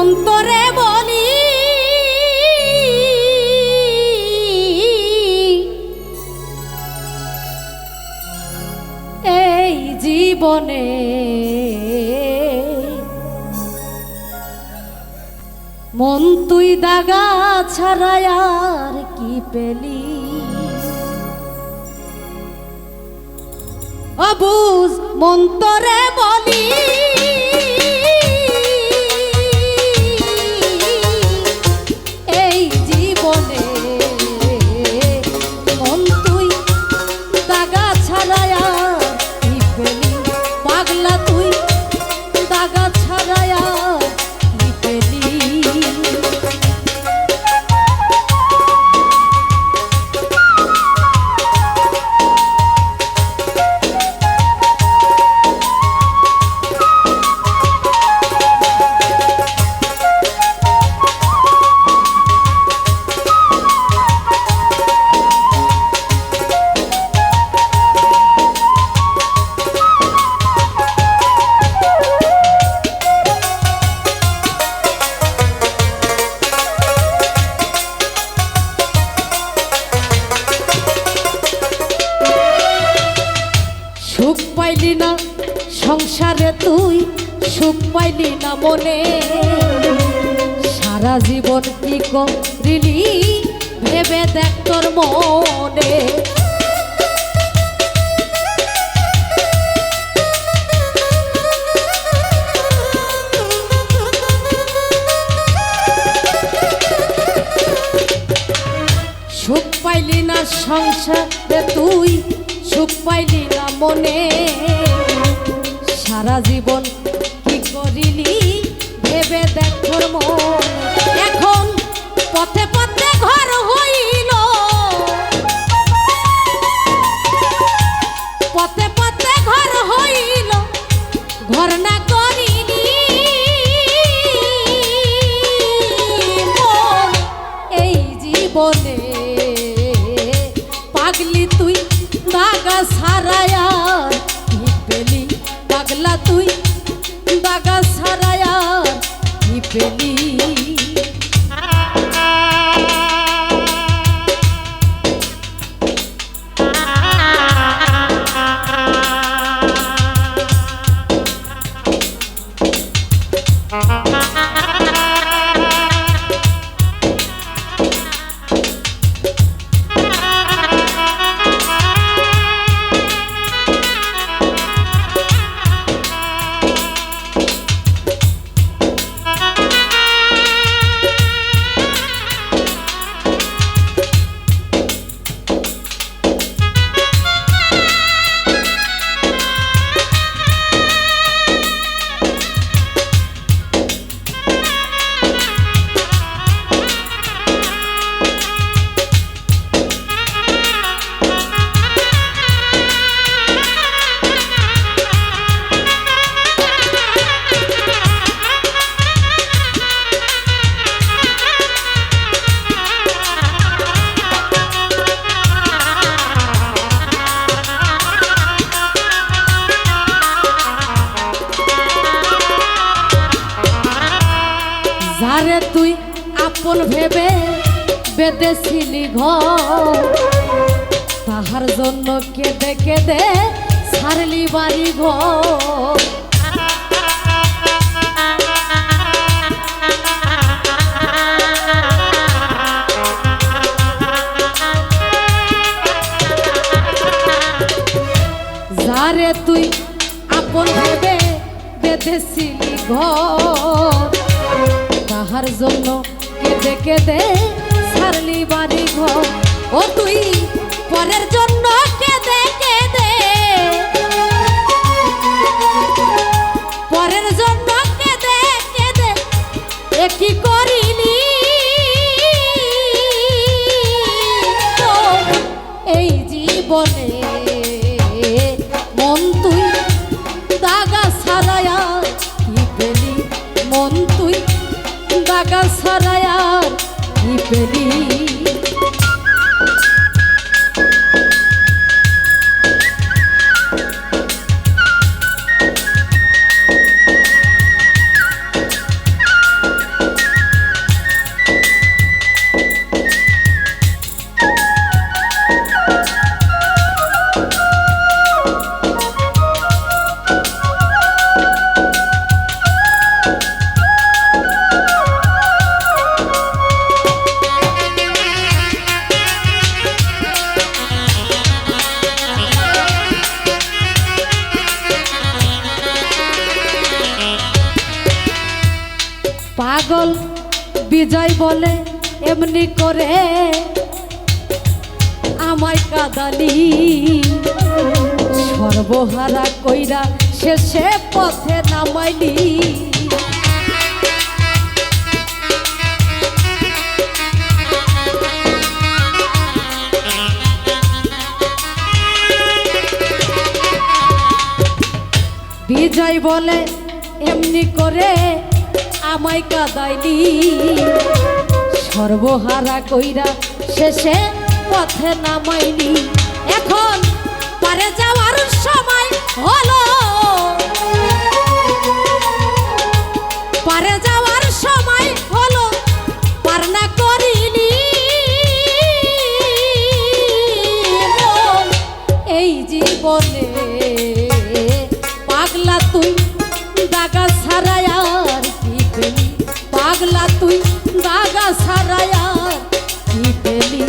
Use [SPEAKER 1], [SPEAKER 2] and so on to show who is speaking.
[SPEAKER 1] অন্তরে বলি এই জীবনে মন তুই দাগা ছাড়াই আর কি পেলি? অবুজ মন্তরে বলি সুখ পাইলি না মনে? সারা জীবন কি করিলি? ভেবে দেখ তোর মনে। সুখ পাইলি না সংসারে তুই? সুখ পাইলি না মনে? সারা জীবন কি কি বেঁধেছিলি ঘর। তাহার জন্য কেঁদে কেঁদে ছাড়লি বাড়ি ঘর। যারে তুই আপন ভেবে বেঁধেছিলি ঘর, তাহার জন্য কেঁদে কেঁদে ছাড়লি বাড়ি ঘর। ও তুই পরের জন্য কি পাগল বিজয় বলে এমনি করে আমায় কাদালি। সর্বহারা কইরা শেষে পথে নামাইলি। বিজয় বলে এমনি করে আমায় কাদাইলি। সর্বহারা কইরা শেষে পথে নামাইনি এখন পারে যাওয়ার সময় হলো। পারে যাওয়ার সময় হলো, পার না করিনি এই জীবনে পাগলা তুই, দাগা ছাড়ায় পাগলা তুই দাগা সারায়া কি পেলি?